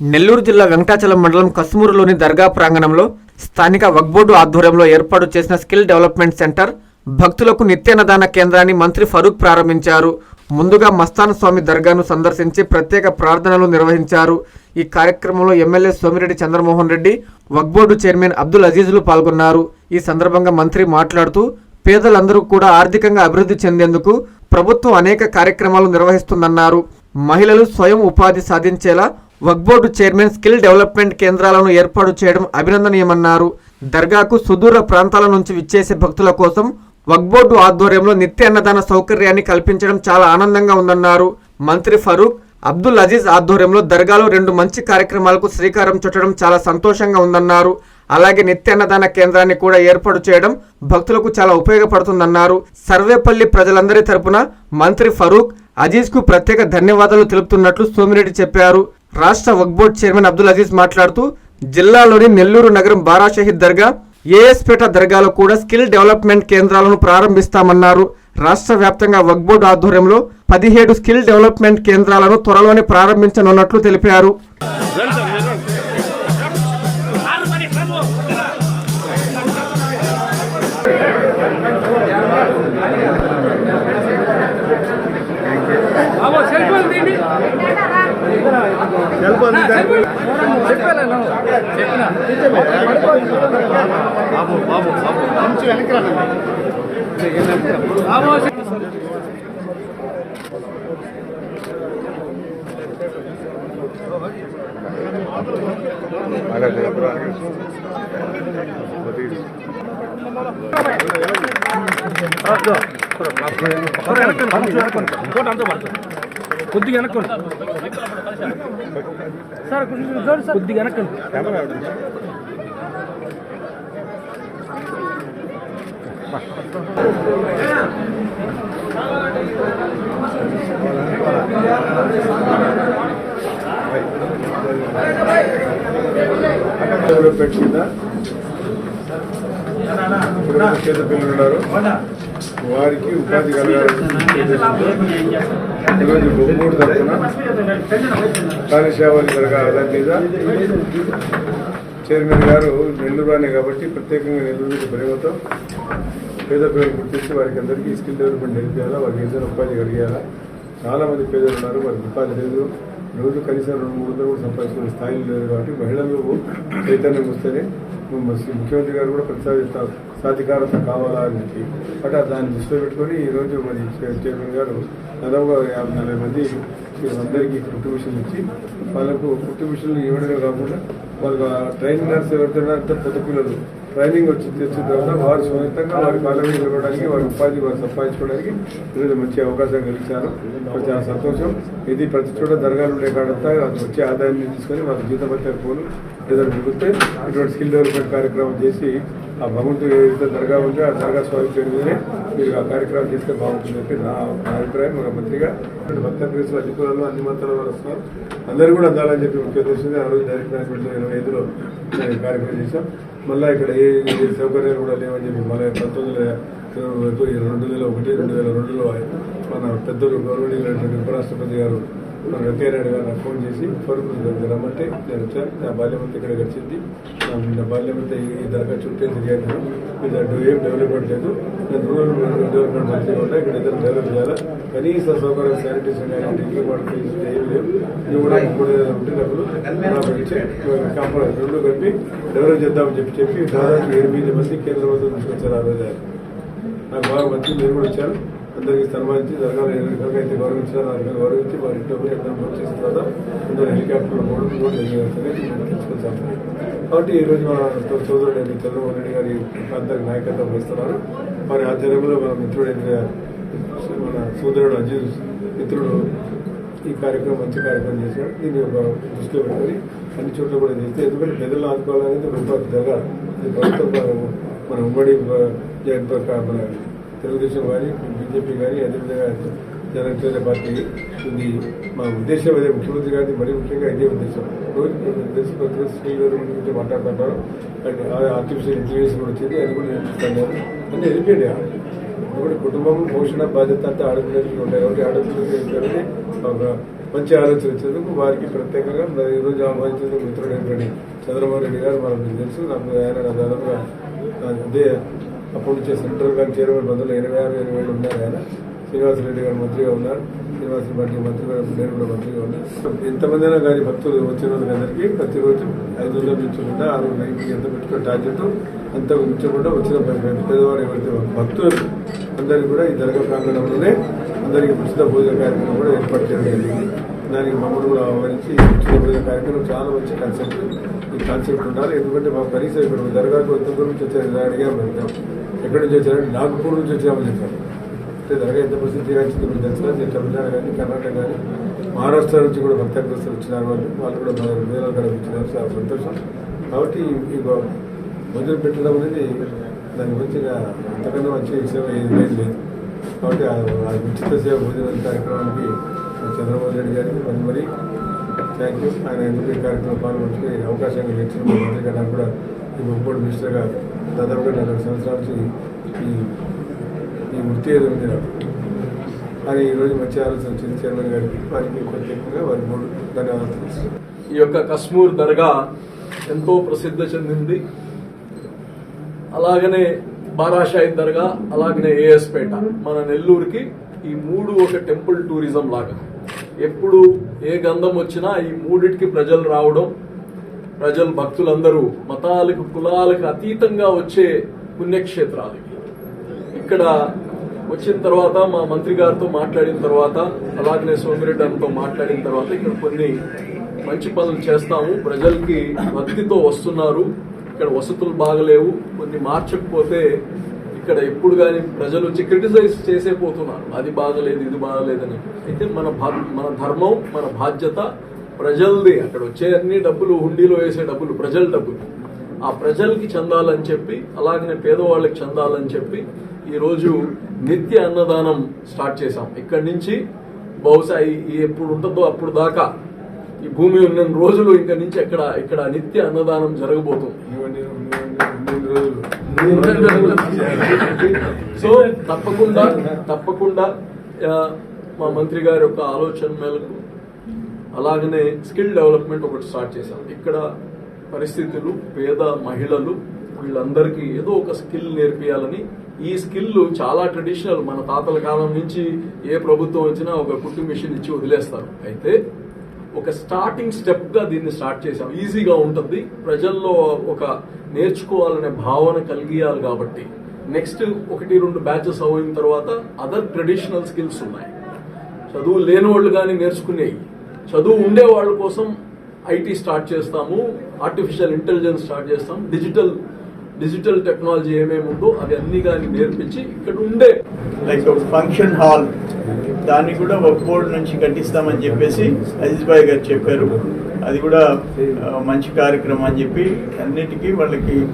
నెల్లూరు జిల్లా వెంకటాచలం మండలం కసుమూరులోని దర్గా ప్రాంగణంలో స్థానిక వక్బోర్డు ఆధ్వర్యంలో ఏర్పాటు చేసిన స్కిల్ డెవలప్మెంట్ సెంటర్ భక్తులకు నిత్యనదాన కేంద్రాన్ని మంత్రి ఫరూక్ ప్రారంభించారు. ముందుగా మస్తాన్ స్వామి దర్గాను సందర్శించి ప్రత్యేక ప్రార్థనలు నిర్వహించారు. ఈ కార్యక్రమంలో ఎమ్మెల్యే సోమిరెడ్డి చంద్రమోహన్ రెడ్డి వక్బోర్డు చైర్మన్ అబ్దుల్ అజీజులు పాల్గొన్నారు. ఈ సందర్భంగా మంత్రి మాట్లాడుతూ పేదలందరూ కూడా ఆర్థికంగా అభివృద్ధి చెందేందుకు ప్రభుత్వం అనేక కార్యక్రమాలు నిర్వహిస్తుందన్నారు. మహిళలు స్వయం ఉపాధి సాధించేలా వక్బోర్డు చైర్మన్ స్కిల్ డెవలప్మెంట్ కేంద్రాలను ఏర్పాటు చేయడం అభినందనీయమన్నారు. దర్గాకు సుదూర ప్రాంతాల నుంచి విచ్చేసే భక్తుల కోసం వక్బోర్డు ఆధ్వర్యంలో నిత్య అన్నదాన సౌకర్యాన్ని కల్పించడం చాలా ఆనందంగా ఉందన్నారు. మంత్రి ఫరూక్ అబ్దుల్ అజీజ్ ఆధ్వర్యంలో దర్గాలో రెండు మంచి కార్యక్రమాలకు శ్రీకారం చుట్టడం చాలా సంతోషంగా ఉందన్నారు. అలాగే నిత్య అన్నదాన కేంద్రాన్ని కూడా ఏర్పాటు చేయడం భక్తులకు చాలా ఉపయోగపడుతుందన్నారు. సర్వేపల్లి ప్రజలందరి తరపున మంత్రి ఫరూక్ అజీజ్కు ప్రత్యేక ధన్యవాదాలు తెలుపుతున్నట్లు సోమిరెడ్డి చెప్పారు. రాష్ట్ర వక్బోర్డ్ చైర్మన్ అబ్దుల్ అజీజ్ మాట్లాడుతూ జిల్లాలోని నెల్లూరు నగరం బారా షహీద్ దర్గా ఏఎస్పేట దర్గాలో కూడా స్కిల్ డెవలప్మెంట్ కేంద్రాలను ప్రారంభిస్తామన్నారు. రాష్ట్ర వ్యాప్తంగా వక్బోర్డ్ ఆధ్వర్యంలో పదిహేడు స్కిల్ డెవలప్మెంట్ కేంద్రాలను త్వరలోనే ప్రారంభించనున్నట్లు తెలిపారు. బాబు బాబు బాబు కొంచెం వెనక్కి కొద్దిగా వెనక్కోండి సార్ కొంచెం చూడండి సార్ కొద్దిగా వెనక్కండి పెట్టిందా పిల్లలు ఉన్నారు వారికి ఉపాధి కలగాలని ఈరోజు బొమ్మూడు తరఫున కాళేశ్వరి జరగాలని మీద చైర్మన్ గారు నెల్లూరు అనే కాబట్టి ప్రత్యేకంగా నెల్లూరు ప్రేమతో పేద పిల్లలు గుర్తించి వారికి అందరికీ స్కిల్ డెవలప్మెంట్ నేర్పించాలా వారికి ఏదైనా ఉపాధి కలిగేయాలా? చాలా మంది పేదలు ఉన్నారు వారికి ఉపాధి లేదు. రోజు కనీసం రెండు మూడు వందలు కూడా సంపాదించుకునే స్థాయిలో లేదు కాబట్టి మహిళలు చైతన్యం వస్తేనే ముఖ్యమంత్రి గారు కూడా ప్రతిపాదిస్తారు సాధికారత కావాలా అని చెప్పి బట్ దాన్ని దృష్టిలో పెట్టుకొని ఈరోజు మరి చైర్మన్ గారు దాదాపుగా యాభై నలభై మంది అందరికీ కుట్టు ఇచ్చి వాళ్ళకు కుట్టు మిషన్లు ఇవ్వడమే కాకుండా వాళ్ళు ట్రైనింగ్ నర్స్ ఎవరితో పెద్ద పిల్లలు ట్రైనింగ్ వచ్చి తెచ్చిన తర్వాత వారు సొంతంగా వారి కాళ్ళ ఇవ్వడానికి వారి ఉపాధి వారు సంపాదించుకోవడానికి ఈరోజు మంచి అవకాశం కలిగించారు చాలా సంతోషం. ఇది ప్రతి చోట దర్గాలు ఉండే కాడంతా వచ్చే ఆదాయాన్ని తీసుకొని వాళ్ళ జీతభత్యాలు పోను. ఏదైనా మిగిలితే ఇటువంటి స్కిల్ డెవలప్మెంట్ కార్యక్రమం చేసి ఆ భగవంతుడు ఏదైతే దర్గా ఉందో ఆ దర్గా స్వామి పేరు మీదనే మీరు ఆ కార్యక్రమం చేస్తే బాగుంటుంది చెప్పి నా అభిప్రాయం ఒక మంత్రిగా. మధ్యప్రదేశ్లో అధికారులు అన్ని మతాల వారు వస్తున్నారు. అందరూ కూడా అందాలని చెప్పి ముఖ్య ఉద్దేశంగా ఆ రోజు డైరెక్ట్ ఇరవై ఐదులో కార్యక్రమం చేశాం. మళ్ళీ ఇక్కడ ఏ సౌకర్యాలు కూడా లేవని చెప్పి మళ్ళీ పంతొమ్మిది వందల రెండు వేల ఒకటి రెండు వేల రెండులో మన పెద్దలు గౌరవనీయులైనటువంటి ఉపరాష్ట్రపతి గారు వెంకయ్యనాయుడు గారు నాకు ఫోన్ చేసి దగ్గర రమ్మంటే నేను వచ్చాను నా బాల్యమంతా ఇక్కడ గడిచింది. నా- నా బాల్యమంతా ఈ దర్గా చుట్టే తిరిగాను. దాంట్లో ఏం డెవలప్మెంట్ లేదు. నేను రూరల్ డెవలప్మెంట్ మంచిగా ఉంటాయి ఇక్కడ ఇద్దరు డెవలప్ చేయాలి? కనీస సౌకర్యం శానిటేషన్ కానీ వాటర్ ఫెసిలిటీ ఏమి లేవు ఇది కూడా ఇప్పుడు ఇచ్చే. కాంప్రమైజ్ రెండు కలిపి డెవలప్ చేద్దామని చెప్పి చెప్పి దాదాపు ఎనిమిది మంది కేంద్ర ప్రభుత్వం తీసుకొచ్చారు ఆ రోజు. నాకు బాగా మంచి నేను కూడా ఇచ్చాను అందరికీ సన్మానించి జరగాలి ఏ అయితే గౌరవించారో ఆ గౌరవించి వారి ఇంట్లో పోయి ఎక్కడ భోజనం చేసిన తర్వాత అందరూ హెలికాప్టర్లో పోవడం కూడా తెలుసుకొచ్చాము కాబట్టి ఈ రోజు మన సోదరుడు అయిన చంద్రబాబు రెడ్డి గారి ప్రాంతానికి నాయకత్వం వహిస్తున్నారు. వారి ఆధ్వర్యంలో మన మిత్రుడు మన సోదరుడు అజీజ్ మిత్రుడు ఈ కార్యక్రమం మంచి కార్యక్రమం చేశాడు దీన్ని ఒక దృష్టిలో పెట్టుకొని అన్ని చోట్ల కూడా చేస్తే ఎందుకంటే ప్రజలను ఆదుకోవాలనేది ఒక ఉపాధి జరగాలి. ప్రభుత్వం మన ఉమ్మడి జగన్ ప్రకా- మన తెలుగుదేశం కానీ బీజేపీ కానీ అదేవిధంగా జనసేన పార్టీ ఇది మా ఉద్దేశం అదే ముఖ్యమంత్రి గారిది మరీ ముఖ్యంగా ఇదే ఉద్దేశం. రోజు మీకు రోజు గురించి మాట్లాడుతున్నారు అండ్ ఆర్టిఫిషియల్ ఇంటెలిజెన్స్ కూడా వచ్చింది అది కూడా నేర్పిస్తాను అన్నీ వెళ్ళిపోయాడు ఇప్పుడు కుటుంబం పోషణ బాధ్యత అంతా ఆడపిల్లలకి ఉంటాయి కాబట్టి ఆడపిల్లలకి ఏంటంటే ఒక మంచి ఆలోచన వచ్చేందుకు వారికి ప్రత్యేకంగా ఈరోజు ఆహ్వానించేందుకు మిత్రుడు ఏంటంటే చంద్రబాబు రెడ్డి గారు మనకు తెలుసు నాకు ఆయన నా దాదాపుగా అదే అప్పుడు నుంచే సెంట్రల్ బ్యాంక్ చైర్మన్ బదులు ఇరవై ఆరు ఇరవై ఏడు ఉన్నారు ఆయన. శ్రీనివాసరెడ్డి గారు మంత్రిగా ఉన్నారు. శ్రీనివాసరెడ్డి మంత్రి గారు నేను కూడా మంత్రిగా ఉన్నారు ఎంతమంది అయినా కానీ భక్తులు వచ్చిన అందరికీ ప్రతిరోజు ఐదు వందల మించకుండా ఆరు వందలకి ఎంత పెట్టుకున్న టార్గెట్ అంత మించకుండా వచ్చిన పేదవారు ఎవరైతే భక్తులు అందరికీ కూడా ఈ దర్గా ప్రాంగణంలోనే అందరికీ ఉచిత భోజన కార్యక్రమం కూడా ఏర్పాటు చేయడం జరిగింది. దానికి మమ్మల్ని కూడా ఆహ్వానించి ఉచిత కార్యక్రమం చాలా మంచి కాన్సెప్ట్ ఈ కాన్సెప్ట్ ఉండాలి. ఎందుకంటే మా కనీసం ఇక్కడ దర్గాకు ఎంత దూరం నుంచి వచ్చారు? అడిగాము వెళ్తాం ఎక్కడి నుంచి వచ్చారంటే నాగపూర్ నుంచి వచ్చామని చెప్పారు. అంటే దర్గా ఎంత ప్రసిద్ధి గాంచింది మీకు తెలుసా? నేను తమిళనాడు కానీ కర్ణాటక కానీ మహారాష్ట్ర నుంచి కూడా భక్తగ్రస్తులు వచ్చినారు వాళ్ళు. వాళ్ళు కూడా వేలాలు కనిపించినారు చాలా సంతోషం. కాబట్టి ఈ మొదలు పెట్టడం అనేది దాని గురించి అంతకన్నా మంచి సేవ ఏది లేదు. లేదు కాబట్టి ఆ ఉచిత సేవ భోజనం కార్యక్రమానికి చంద్రబాబు నాయుడు గారికి మరి మరి థ్యాంక్ యూ ఆయన ఎందుకు ఈ కార్యక్రమం పాల్గొంటే అవకాశం ఇచ్చిన మంత్రి గారు నాకు కూడా ఈ ముప్పటి మినిస్టర్గా దాదాపుగా నలభై సంవత్సరాల నుంచి ఈ ఈ వృత్తి ఏదో ఉంది నాకు. అని ఈరోజు మంచి ఆలోచన వచ్చింది చైర్మన్ గారికి. వారికి ప్రత్యేకంగా వారి మూడు ధన్యవాదాలు ఈ యొక్క కశ్మూర్ దర్గా ఎంతో ప్రసిద్ధి చెందింది. అలాగనే బారాషాయి దర్గా అలాగనే ఏఎస్పేట మన నెల్లూరుకి ఈ మూడు ఒక టెంపుల్ టూరిజం లాగా. ఎప్పుడు ఏ గంధం వచ్చినా ఈ మూడిటికి ప్రజలు రావడం ప్రజలు భక్తులందరూ మతాలకు కులాలకు అతీతంగా వచ్చే పుణ్యక్షేత్రాలు ఇక్కడ వచ్చిన తర్వాత మా మంత్రి గారితో మాట్లాడిన తర్వాత అలాగనే సోమిరెడ్డి గారితో మాట్లాడిన తర్వాత ఇక్కడ కొన్ని మంచి పనులు చేస్తాము. ప్రజలకి భక్తితో వస్తున్నారు. ఇక్కడ వసతులు బాగలేవు. కొన్ని మార్చకపోతే ఇక్కడ ఎప్పుడు కానీ ప్రజలు వచ్చి క్రిటిసైజ్ చేసే పోతున్నారు. అది బాగలేదు ఇది బాగలేదని అయితే మన మన ధర్మం మన బాధ్యత ప్రజలది. అక్కడ వచ్చే అన్ని డబ్బులు హుండీలో వేసే డబ్బులు ప్రజల డబ్బులు. ఆ ప్రజలకి చెందాలని చెప్పి అలాగనే పేదవాళ్ళకి చెందాలని చెప్పి ఈరోజు నిత్య అన్నదానం స్టార్ట్ చేశాం. ఇక్కడి నుంచి బహుశా ఎప్పుడు ఉంటుందో అప్పుడు దాకా ఈ భూమి ఉన్న రోజులు ఇంకా నుంచి ఇక్కడ ఇక్కడ నిత్య అన్నదానం జరగబోతుంది. ఇవన్నీ. సో తప్పకుండా తప్పకుండా మా మంత్రి గారి యొక్క ఆలోచన మేరకు అలాగనే స్కిల్ డెవలప్మెంట్ ఒకటి స్టార్ట్ చేశాం. ఇక్కడ పరిస్థితులు పేద మహిళలు వీళ్ళందరికీ ఏదో ఒక స్కిల్ నేర్పియాలని. ఈ స్కిల్ చాలా ట్రెడిషనల్. మన తాతల కాలం నుంచి ఏ ప్రభుత్వం వచ్చినా ఒక కుట్టు మిషన్ ఇచ్చి వదిలేస్తారు. అయితే ఒక స్టార్టింగ్ స్టెప్గా దీన్ని స్టార్ట్ చేసాం ఈజీగా ఉంటుంది. ప్రజల్లో ఒక నేర్చుకోవాలనే భావన కలిగియాలి కాబట్టి. నెక్స్ట్ ఒకటి రెండు బ్యాచెస్ అయిన తర్వాత అదర్ ట్రెడిషనల్ స్కిల్స్ ఉన్నాయి. చదువు లేని వాళ్ళు కానీ నేర్చుకునేవి చదువు ఉండే వాళ్ళ కోసం ఐటీ స్టార్ట్ చేస్తాము. ఆర్టిఫిషియల్ ఇంటెలిజెన్స్ స్టార్ట్ చేస్తాం. డిజిటల్ డిజిటల్ టెక్నాలజీ ఏమేమి ఉందో అవి అన్ని కానీ నేర్పించి ఇక్కడ ఉండే లైక్ ఫంక్షన్ హాల్ దాన్ని కూడా ఒక బోర్డు నుంచి కట్టిస్తామని చెప్పేసి అజీజ్ భాయ్ గారు చెప్పారు. అది కూడా మంచి కార్యక్రమం అని చెప్పి అన్నిటికీ వాళ్ళకి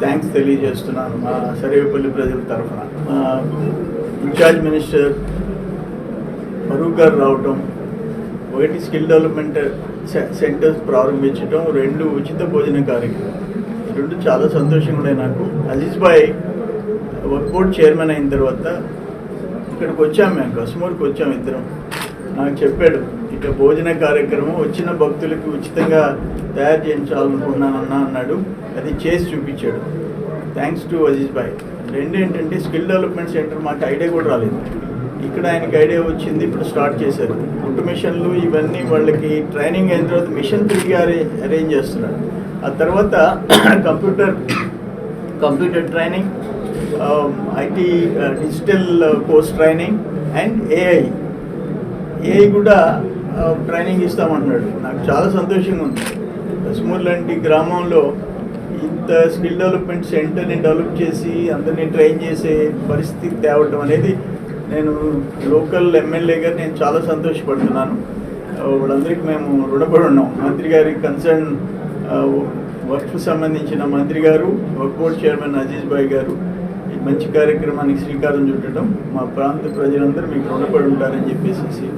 థ్యాంక్స్ తెలియజేస్తున్నాను మా సరేపల్లి ప్రజల తరఫున. ఇన్ఛార్జ్ మినిస్టర్ ఫరూక్ గారు రావటం ఒకటి స్కిల్ డెవలప్మెంట్ సె- సెంటర్స్ ప్రారంభించడం రెండు ఉచిత భోజన కార్యక్రమం. రెండు చాలా సంతోషంగా ఉన్నాయి నాకు. అజీజ్ భాయ్ వర్క్ బోర్డ్ చైర్మన్ అయిన తర్వాత ఇక్కడికి వచ్చాం మేము కస్మూర్కి వచ్చాం ఇద్దరం. నాకు చెప్పాడు ఇక భోజన కార్యక్రమం వచ్చిన భక్తులకి ఉచితంగా తయారు చేయించాలనుకున్నానన్నా అన్నాడు. అది చేసి చూపించాడు. థ్యాంక్స్ టు అజీజ్ భాయ్ రెండేంటంటే స్కిల్ డెవలప్మెంట్ సెంటర్ మాకు ఐడియా కూడా రాలేదు. ఇక్కడ ఆయనకి ఐడియా వచ్చింది ఇప్పుడు స్టార్ట్ చేశారు. కుట్టు మిషన్లు ఇవన్నీ వాళ్ళకి ట్రైనింగ్ అయిన తర్వాత మిషన్ తిరిగి అరేంజ్ చేస్తున్నాడు ఆ తర్వాత computer computer training IT digital course training and AI AI కూడా uh, ట్రైనింగ్ ఇస్తామంటున్నాడు. నాకు చాలా సంతోషంగా ఉంది. కశ్మూర్ లాంటి గ్రామంలో ఇంత స్కిల్ డెవలప్మెంట్ సెంటర్ని డెవలప్ చేసి అందరినీ ట్రైన్ చేసే పరిస్థితి తేవటం అనేది నేను లోకల్ ఎమ్మెల్యేగా నేను చాలా సంతోషపడుతున్నాను. వాళ్ళందరికీ మేము రుణపడి ఉన్నాం. మంత్రి గారి కన్సర్న్ వర్క్ సంబంధించిన మంత్రి గారు work board chairman Aziz Bhai గారు మంచి కార్యక్రమానికి శ్రీకారం చుట్టడం మా ప్రాంత ప్రజలందరూ మీకు రుణపడి ఉంటారని చెప్పేసి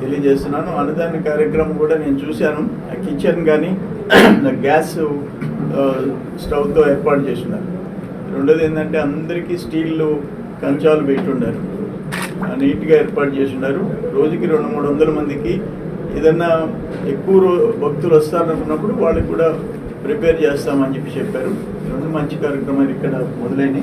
తెలియజేస్తున్నాను. అన్నదాన కార్యక్రమం కూడా నేను చూశాను. ఆ కిచెన్ కానీ గ్యాస్ స్టవ్తో ఏర్పాటు చేసినారు రెండోది ఏంటంటే అందరికీ స్టీల్ కంచాలు పెట్టుండారు నీట్గా ఏర్పాటు చేసి రోజుకి రెండు మూడు వందల మందికి ఏదన్నా ఎక్కువ భక్తులు వస్తారనుకున్నప్పుడు వాళ్ళకి కూడా ప్రిపేర్ చేస్తామని చెప్పి చెప్పారు. రెండు మంచి కార్యక్రమాలు ఇక్కడ మొదలైనవి.